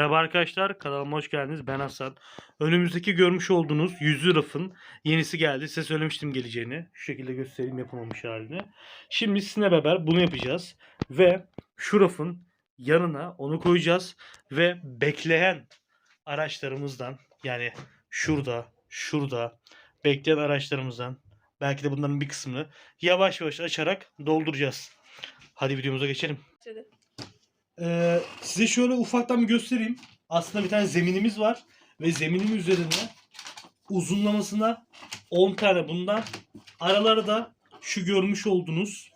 arkadaşlar kanalıma hoş geldiniz. Ben Hasan. Önümüzdeki görmüş olduğunuz yüzü rafın yenisi geldi. Size söylemiştim geleceğini. Şu şekilde göstereyim yapılmamış halini. Şimdi sizinle beraber bunu yapacağız. Ve şu rafın yanına onu koyacağız. Ve bekleyen araçlarımızdan yani şurada, şurada bekleyen araçlarımızdan belki de bunların bir kısmını yavaş yavaş açarak dolduracağız. Hadi videomuza geçelim. Başladı. Ee, size şöyle ufaktan bir göstereyim. Aslında bir tane zeminimiz var. Ve zeminin üzerine uzunlamasına 10 tane bundan aralara da şu görmüş olduğunuz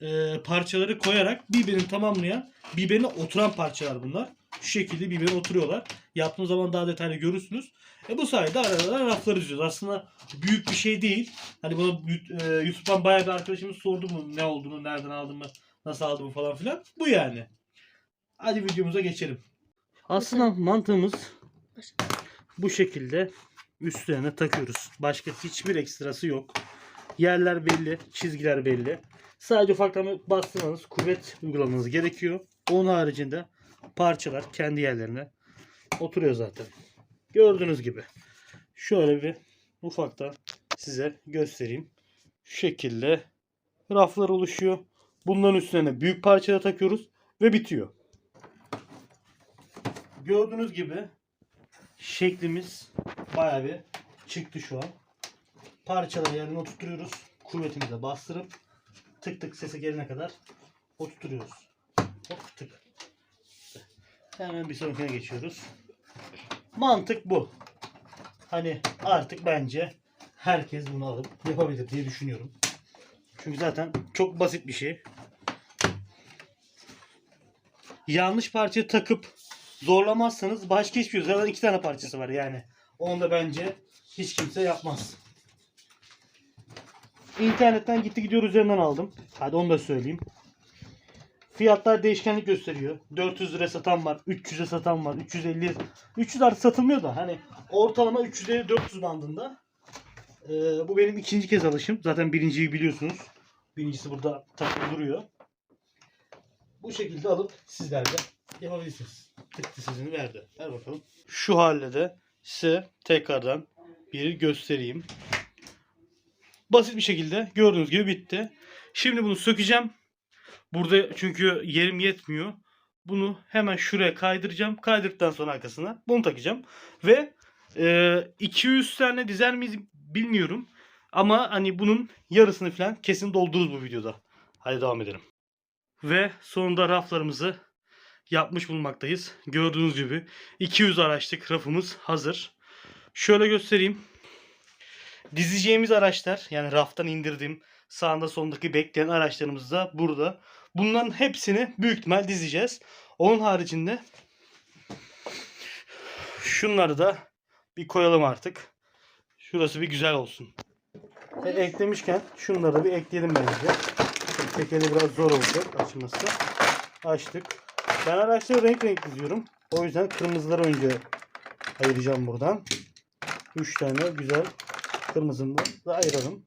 e, parçaları koyarak birbirini tamamlayan birbirine oturan parçalar bunlar. Şu şekilde birbirine oturuyorlar. Yaptığınız zaman daha detaylı görürsünüz. E bu sayede aralara rafları diziyoruz. Aslında büyük bir şey değil. Hani bunu e, YouTube'dan bayağı bir arkadaşımız sordu mu ne olduğunu, nereden aldığımı, nasıl aldığımı falan filan. Bu yani. Hadi videomuza geçelim. Aslında mantığımız bu şekilde üstlerine takıyoruz. Başka hiçbir ekstrası yok. Yerler belli, çizgiler belli. Sadece ufaktan bir bastırmanız, kuvvet uygulamanız gerekiyor. Onun haricinde parçalar kendi yerlerine oturuyor zaten. Gördüğünüz gibi. Şöyle bir ufaktan size göstereyim. Şu şekilde raflar oluşuyor. Bunların üstlerine büyük parçalar takıyoruz ve bitiyor. Gördüğünüz gibi şeklimiz bayağı bir çıktı şu an. Parçaları yerine oturtuyoruz. Kuvvetimize bastırıp tık tık sesi gelene kadar oturtuyoruz. Hop tık. Hemen bir sonrakine geçiyoruz. Mantık bu. Hani artık bence herkes bunu alıp yapabilir diye düşünüyorum. Çünkü zaten çok basit bir şey. Yanlış parçayı takıp zorlamazsanız başka hiçbir şey yok. Zaten iki tane parçası var yani. Onu da bence hiç kimse yapmaz. İnternetten gitti gidiyor üzerinden aldım. Hadi onu da söyleyeyim. Fiyatlar değişkenlik gösteriyor. 400 lira satan var, 300'e satan var, 350 300 artık satılmıyor da hani ortalama 350-400 bandında. Ee, bu benim ikinci kez alışım. Zaten birinciyi biliyorsunuz. Birincisi burada takılı duruyor. Bu şekilde alıp sizler de yapabilirsiniz. Tıktı sizini verdi. Ver bakalım. Şu halde de size tekrardan bir göstereyim. Basit bir şekilde gördüğünüz gibi bitti. Şimdi bunu sökeceğim. Burada çünkü yerim yetmiyor. Bunu hemen şuraya kaydıracağım. Kaydırdıktan sonra arkasına bunu takacağım. Ve e, 200 tane dizer miyiz bilmiyorum. Ama hani bunun yarısını falan kesin doldururuz bu videoda. Hadi devam edelim. Ve sonunda raflarımızı yapmış bulunmaktayız. Gördüğünüz gibi 200 araçlık rafımız hazır. Şöyle göstereyim. Dizeceğimiz araçlar yani raftan indirdiğim sağında sondaki bekleyen araçlarımız da burada. Bunların hepsini büyük ihtimal dizeceğiz. Onun haricinde şunları da bir koyalım artık. Şurası bir güzel olsun. E, eklemişken şunları da bir ekleyelim bence. Tekeli biraz zor olacak açması. Açtık. Ben araçları renk renk diziyorum. O yüzden kırmızıları önce ayıracağım buradan. 3 tane güzel kırmızımı da ayıralım.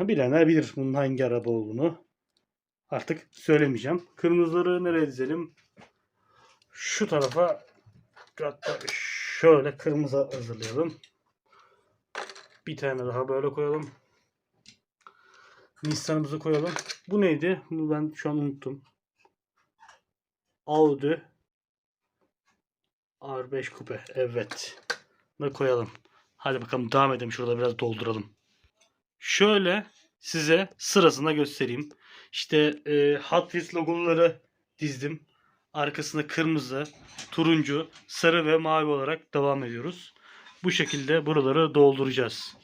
Bilenler bilir bunun hangi araba olduğunu. Artık söylemeyeceğim. Kırmızıları nereye dizelim? Şu tarafa hatta şöyle kırmızı hazırlayalım. Bir tane daha böyle koyalım. Nissan'ımızı koyalım. Bu neydi? Bunu ben şu an unuttum. Audi R5 Coupe. Evet. Bunu koyalım. Hadi bakalım devam edelim. Şurada biraz dolduralım. Şöyle size sırasında göstereyim. İşte e, Hot Wheels logoları dizdim. Arkasında kırmızı, turuncu, sarı ve mavi olarak devam ediyoruz. Bu şekilde buraları dolduracağız.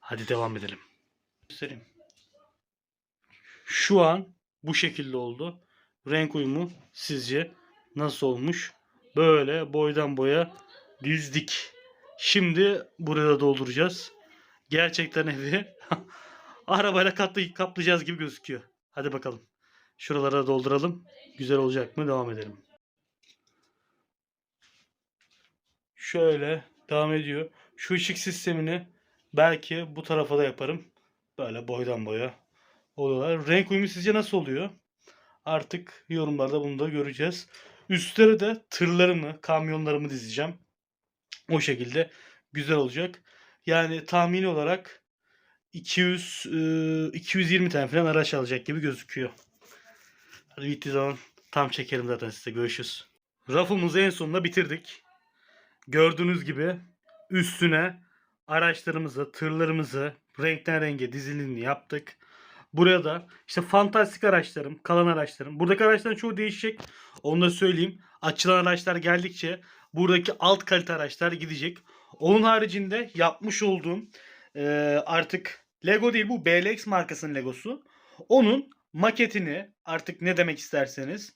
Hadi devam edelim. Göstereyim. Şu an bu şekilde oldu. Renk uyumu sizce nasıl olmuş? Böyle boydan boya dizdik. Şimdi buraya dolduracağız. Gerçekten evi arabayla katlı, kaplayacağız gibi gözüküyor. Hadi bakalım. Şuralara dolduralım. Güzel olacak mı? Devam edelim. Şöyle devam ediyor. Şu ışık sistemini belki bu tarafa da yaparım. Böyle boydan boya oluyorlar. Renk uyumu sizce nasıl oluyor? Artık yorumlarda bunu da göreceğiz. Üstlere de tırlarımı, kamyonlarımı dizeceğim. O şekilde güzel olacak. Yani tahmini olarak 200 e, 220 tane falan araç alacak gibi gözüküyor. Hadi bittiği zaman tam çekerim zaten size. Görüşürüz. Rafımızı en sonunda bitirdik. Gördüğünüz gibi üstüne araçlarımızı, tırlarımızı renkten renge dizilini yaptık. Buraya da işte fantastik araçlarım, kalan araçlarım. Buradaki araçların çoğu değişecek. Onu da söyleyeyim. Açılan araçlar geldikçe buradaki alt kalite araçlar gidecek. Onun haricinde yapmış olduğum e, artık Lego değil bu BLX markasının Legosu. Onun maketini artık ne demek isterseniz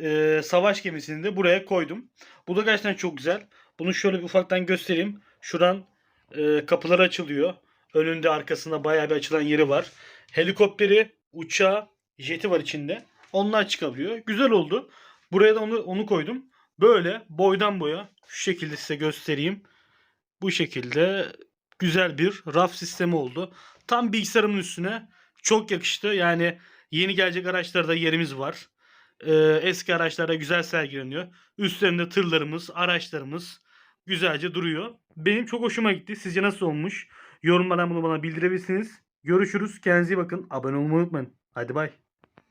e, savaş gemisini de buraya koydum. Bu da gerçekten çok güzel. Bunu şöyle bir ufaktan göstereyim. Şuradan e, kapılar açılıyor. Önünde arkasında bayağı bir açılan yeri var. Helikopteri, uçağı, jeti var içinde. Onlar çıkabiliyor. Güzel oldu. Buraya da onu, onu koydum. Böyle boydan boya şu şekilde size göstereyim. Bu şekilde güzel bir raf sistemi oldu. Tam bilgisayarımın üstüne çok yakıştı. Yani yeni gelecek araçlarda yerimiz var. Ee, eski araçlarda güzel sergileniyor. Üstlerinde tırlarımız, araçlarımız güzelce duruyor. Benim çok hoşuma gitti. Sizce nasıl olmuş? Yorumlardan bunu bana bildirebilirsiniz. Görüşürüz. Kendinize bakın. Abone olmayı unutmayın. Hadi bay.